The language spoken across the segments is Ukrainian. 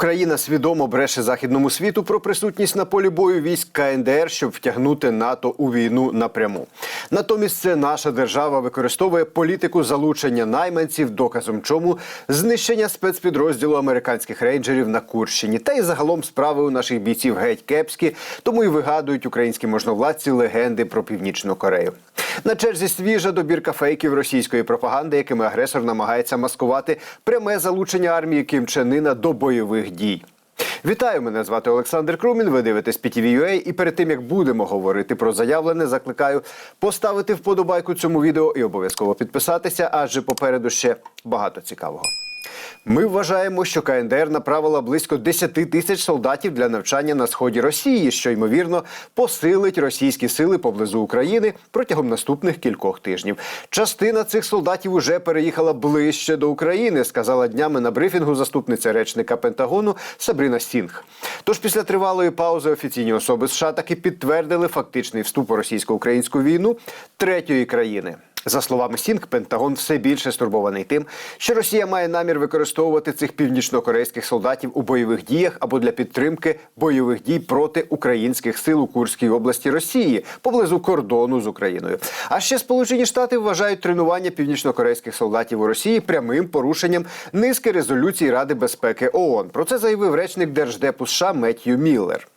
Україна свідомо бреше західному світу про присутність на полі бою військ КНДР, щоб втягнути НАТО у війну напряму. Натомість це наша держава використовує політику залучення найманців, доказом чому знищення спецпідрозділу американських рейнджерів на Курщині. Та й загалом справи у наших бійців геть кепські, тому і вигадують українські можновладці легенди про північну Корею. На черзі свіжа добірка фейків російської пропаганди, якими агресор намагається маскувати пряме залучення армії Кім Чен Ына до бойових дій. Вітаю, мене звати Олександр Крумін. Ви дивитесь PTV.ua. і перед тим як будемо говорити про заявлене, закликаю поставити вподобайку цьому відео і обов'язково підписатися, адже попереду ще багато цікавого. Ми вважаємо, що КНДР направила близько 10 тисяч солдатів для навчання на сході Росії, що ймовірно посилить російські сили поблизу України протягом наступних кількох тижнів. Частина цих солдатів уже переїхала ближче до України, сказала днями на брифінгу заступниця речника Пентагону Сабріна Сінг. Тож після тривалої паузи офіційні особи США таки підтвердили фактичний вступ у російсько-українську війну третьої країни. За словами Сінг, Пентагон все більше стурбований тим, що Росія має намір використовувати цих північнокорейських солдатів у бойових діях або для підтримки бойових дій проти українських сил у Курській області Росії поблизу кордону з Україною. А ще Сполучені Штати вважають тренування північнокорейських солдатів у Росії прямим порушенням низки резолюцій Ради безпеки ООН. Про це заявив речник Держдепу США Меттью Міллер.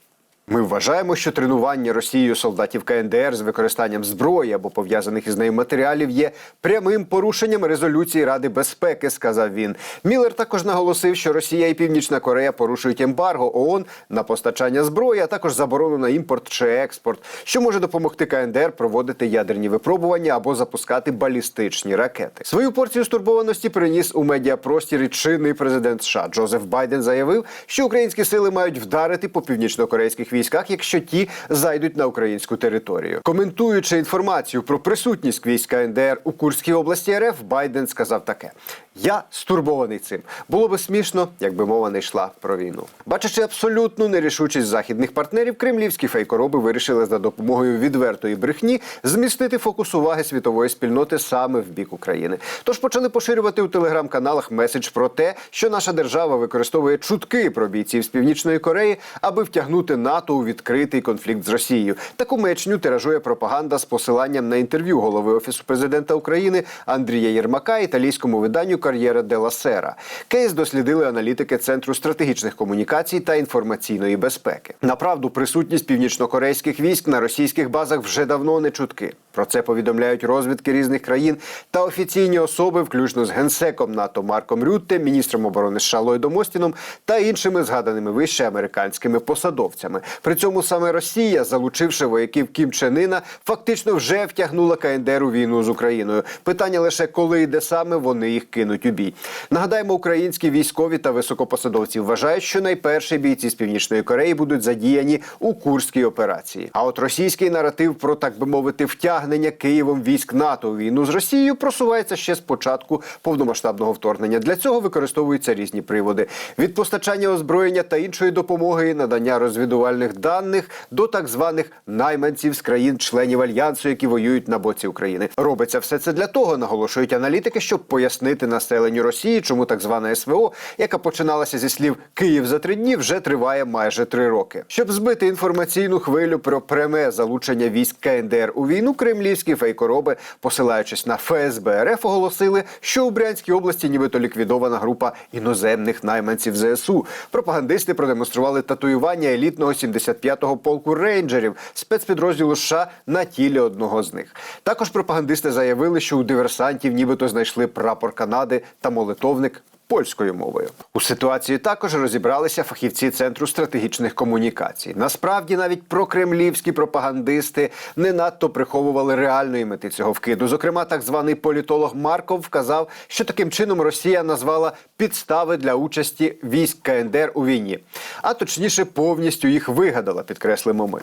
Ми вважаємо, що тренування Росією солдатів КНДР з використанням зброї або пов'язаних із нею матеріалів є прямим порушенням резолюції Ради безпеки, сказав він. Міллер також наголосив, що Росія і Північна Корея порушують ембарго ООН на постачання зброї, а також заборону на імпорт чи експорт, що може допомогти КНДР проводити ядерні випробування або запускати балістичні ракети. Свою порцію стурбованості приніс у медіапростір і чинний президент США Джозеф Байден заявив, що українські сили мають вдарити по північнокорейських військах, якщо ті зайдуть на українську територію. Коментуючи інформацію про присутність військ КНДР у Курській області РФ, Байден сказав таке: я стурбований цим. Було би смішно, якби мова не йшла про війну. Бачачи абсолютну нерішучість західних партнерів, кремлівські фейкороби вирішили за допомогою відвертої брехні змістити фокус уваги світової спільноти саме в бік України. Тож почали поширювати у телеграм-каналах меседж про те, що наша держава використовує чутки про бійців з північної Кореї, аби втягнути НАТО у відкритий конфлікт з Росією. Таку мечню тиражує пропаганда з посиланням на інтерв'ю голови офісу президента України Андрія Єрмака італійському виданню Кар'єра Дела Сера. Кейс дослідили аналітики Центру стратегічних комунікацій та інформаційної безпеки. Направду, присутність північнокорейських військ на російських базах вже давно не чутки. Про це повідомляють розвідки різних країн та офіційні особи, включно з генсеком НАТО Марком Рютте, міністром оборони США Ллойдом Остіном та іншими згаданими вище американськими посадовцями. При цьому саме Росія, залучивши вояків Кім Чен Іна, фактично вже втягнула КНДР у війну з Україною. Питання лише коли і де саме вони їх кинуть у бій. Нагадаємо, українські військові та високопосадовці вважають, що найперші бійці з північної Кореї будуть задіяні у курській операції. А от російський наратив про так би мовити втягнення Києвом військ НАТО у війну з Росією просувається ще з початку повномасштабного вторгнення. Для цього використовуються різні приводи: від постачання озброєння та іншої допомоги, надання розвідувальних даних до так званих найманців з країн-членів альянсу, які воюють на боці України. Робиться все це для того, наголошують аналітики, щоб пояснити населенню Росії, чому так звана СВО, яка починалася зі слів Київ за три дні, вже триває майже три роки. Щоб збити інформаційну хвилю про пряме залучення військ КНДР у війну, кремлівські фейкороби, посилаючись на ФСБ РФ, оголосили, що у Брянській області нібито ліквідована група іноземних найманців ЗСУ. Пропагандисти продемонстрували татуювання елітного 75-го полку рейнджерів спецпідрозділу США на тілі одного з них. Також пропагандисти заявили, що у диверсантів нібито знайшли прапор Канади та молитовник. Польською мовою у ситуації також розібралися фахівці центру стратегічних комунікацій. Насправді, навіть прокремлівські пропагандисти не надто приховували реальної мети цього вкиду. Зокрема, так званий політолог Марков вказав, що таким чином Росія назвала підстави для участі військ КНДР у війні, а точніше повністю їх вигадала, підкреслимо ми.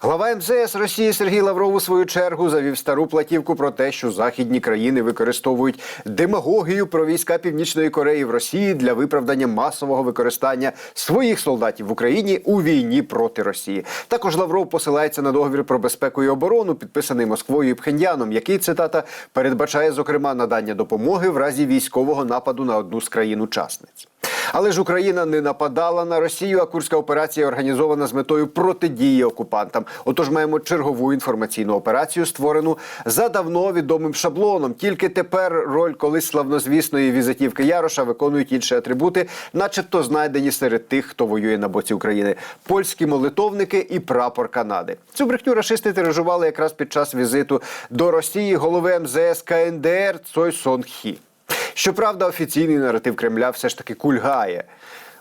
Глава МЗС Росії Сергій Лавров у свою чергу завів стару платівку про те, що західні країни використовують демагогію про війська Північної Кореї в Росії для виправдання масового використання своїх солдатів в Україні у війні проти Росії. Також Лавров посилається на договір про безпеку і оборону, підписаний Москвою і Пхеньяном, який цитата передбачає зокрема надання допомоги в разі військового нападу на одну з країн-учасниць. Але ж Україна не нападала на Росію, а курська операція організована з метою протидії окупантам. Отож, маємо чергову інформаційну операцію, створену за давно відомим шаблоном. Тільки тепер роль колись славнозвісної візитівки Яроша виконують інші атрибути, начебто знайдені серед тих, хто воює на боці України: польські молитовники і прапор Канади. Цю брехню рашисти тиражували якраз під час візиту до Росії голови МЗС КНДР Цой Сон Хі. Щоправда, офіційний наратив Кремля все ж таки кульгає.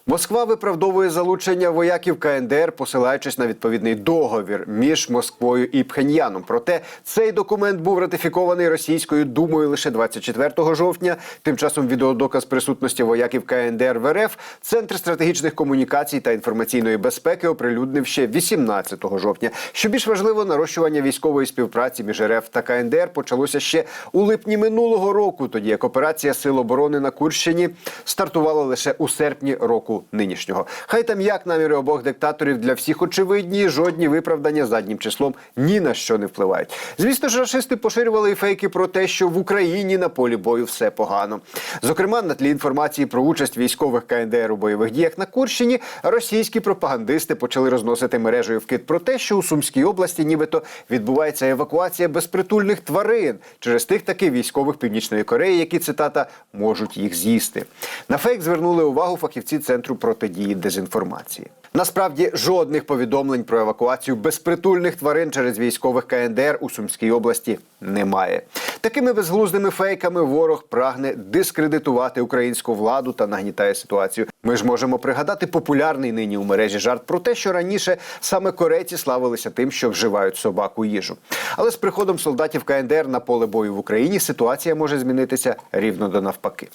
Москва виправдовує залучення вояків КНДР, посилаючись на відповідний договір між Москвою і Пхеньяном. Проте цей документ був ратифікований російською думою лише 24 жовтня. Тим часом відеодоказ присутності вояків КНДР в РФ Центр стратегічних комунікацій та інформаційної безпеки оприлюднив ще 18 жовтня. Що більш важливо, нарощування військової співпраці між РФ та КНДР почалося ще у липні минулого року, тоді як операція Сил оборони на Курщині стартувала лише у серпні року нинішнього. Хай там як наміри обох диктаторів для всіх очевидні, жодні виправдання заднім числом ні на що не впливають. Звісно ж, рашисти поширювали і фейки про те, що в Україні на полі бою все погано. Зокрема, на тлі інформації про участь військових КНДР у бойових діях на Курщині, російські пропагандисти почали розносити мережею вкид про те, що у Сумській області нібито відбувається евакуація безпритульних тварин через тих таки військових Північної Кореї, які цитата можуть їх з'їсти. На фейк звернули увагу фахівці центру протидії дезінформації. Насправді жодних повідомлень про евакуацію безпритульних тварин через військових КНДР у Сумській області немає. Такими безглуздими фейками ворог прагне дискредитувати українську владу та нагнітає ситуацію. Ми ж можемо пригадати популярний нині у мережі жарт про те, що раніше саме корейці славилися тим, що вживають собаку їжу. Але з приходом солдатів КНДР на поле бою в Україні ситуація може змінитися рівно до навпаки.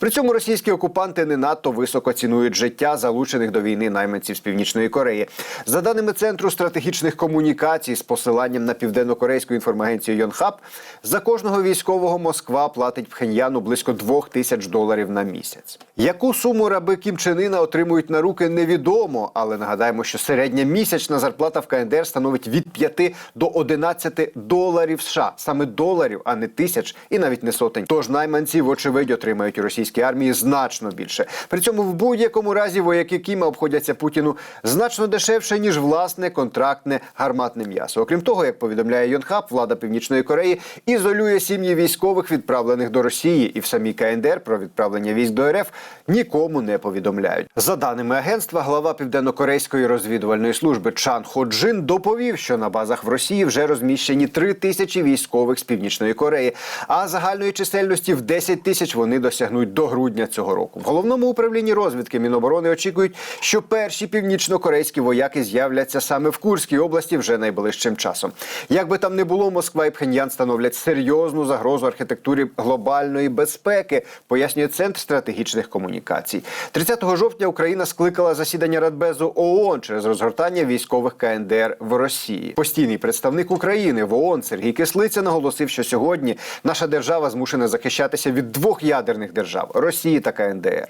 При цьому російські окупанти не надто високо цінують життя залучених до війни найманців з північної Кореї. За даними центру стратегічних комунікацій з посиланням на південно-корейську інформагенцію Йонхаб, за кожного військового Москва платить Пхеньяну близько двох тисяч доларів на місяць. Яку суму раби Кім Чен Іна отримують на руки, невідомо, але нагадаємо, що середня місячна зарплата в КНДР становить від 5 до 11 доларів США, саме доларів, а не тисяч і навіть не сотень. Тож найманці, вочевидь, отримають у армії значно більше. При цьому в будь-якому разі вояки Кіма обходяться Путіну значно дешевше ніж власне контрактне гарматне м'ясо. Окрім того, як повідомляє Йонхаб, влада Північної Кореї ізолює сім'ї військових, відправлених до Росії, і в самій КНДР про відправлення військ до РФ нікому не повідомляють. За даними агентства, глава південно-корейської розвідувальної служби Чан Ходжин доповів, що на базах в Росії вже розміщені три тисячі військових з північної Кореї, а загальної чисельності в 10 тисяч вони досягнуть до грудня цього року. В головному управлінні розвідки Міноборони очікують, що перші північно-корейські вояки з'являться саме в Курській області вже найближчим часом. Як би там не було, Москва і Пхеньян становлять серйозну загрозу архітектурі глобальної безпеки, пояснює центр стратегічних комунікацій. 30 жовтня Україна скликала засідання Радбезу ООН через розгортання військових КНДР в Росії. Постійний представник України в ООН Сергій Кислиця наголосив, що сьогодні наша держава змушена захищатися від двох ядерних держав Росії така КНДР.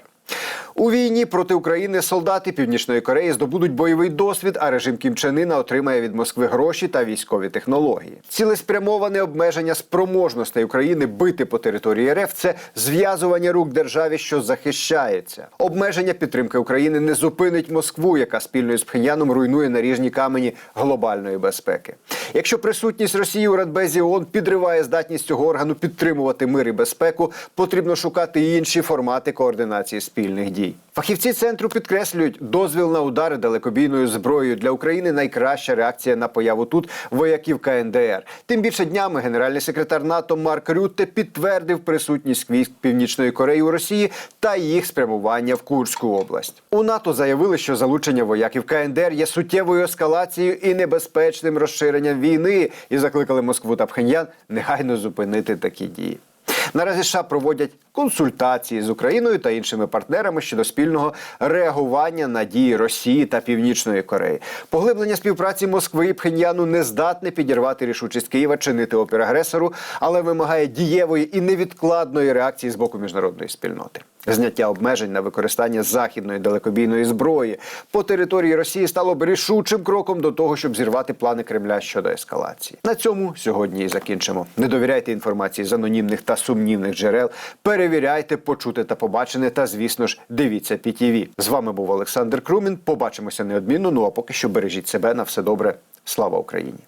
У війні проти України солдати Північної Кореї здобудуть бойовий досвід, а режим Кім Чен Іна отримає від Москви гроші та військові технології. Цілеспрямоване обмеження спроможностей України бити по території РФ це зв'язування рук державі, що захищається. Обмеження підтримки України не зупинить Москву, яка спільно з Пхеньяном руйнує наріжні камені глобальної безпеки. Якщо присутність Росії у Радбезі ООН підриває здатність цього органу підтримувати мир і безпеку, потрібно шукати інші формати координації спільних дій. Фахівці центру підкреслюють, дозвіл на удари далекобійною зброєю для України найкраща реакція на появу тут вояків КНДР. Тим більше днями генеральний секретар НАТО Марк Рютте підтвердив присутність військ Північної Кореї у Росії та їх спрямування в Курську область. У НАТО заявили, що залучення вояків КНДР є суттєвою ескалацією і небезпечним розширенням війни, і закликали Москву та Пхеньян негайно зупинити такі дії. Наразі США проводять консультації з Україною та іншими партнерами щодо спільного реагування на дії Росії та Північної Кореї. Поглиблення співпраці Москви і Пхеньяну не здатне підірвати рішучість Києва чинити опір агресору, але вимагає дієвої і невідкладної реакції з боку міжнародної спільноти. Зняття обмежень на використання західної далекобійної зброї по території Росії стало б рішучим кроком до того, щоб зірвати плани Кремля щодо ескалації. На цьому сьогодні і закінчимо. Не довіряйте інформації з анонімних та сумнівних джерел. Перевіряйте, почути та побачене. Та звісно ж, дивіться PTV. З вами був Олександр Крумін. Побачимося неодмінно. Ну а поки що бережіть себе на все добре. Слава Україні!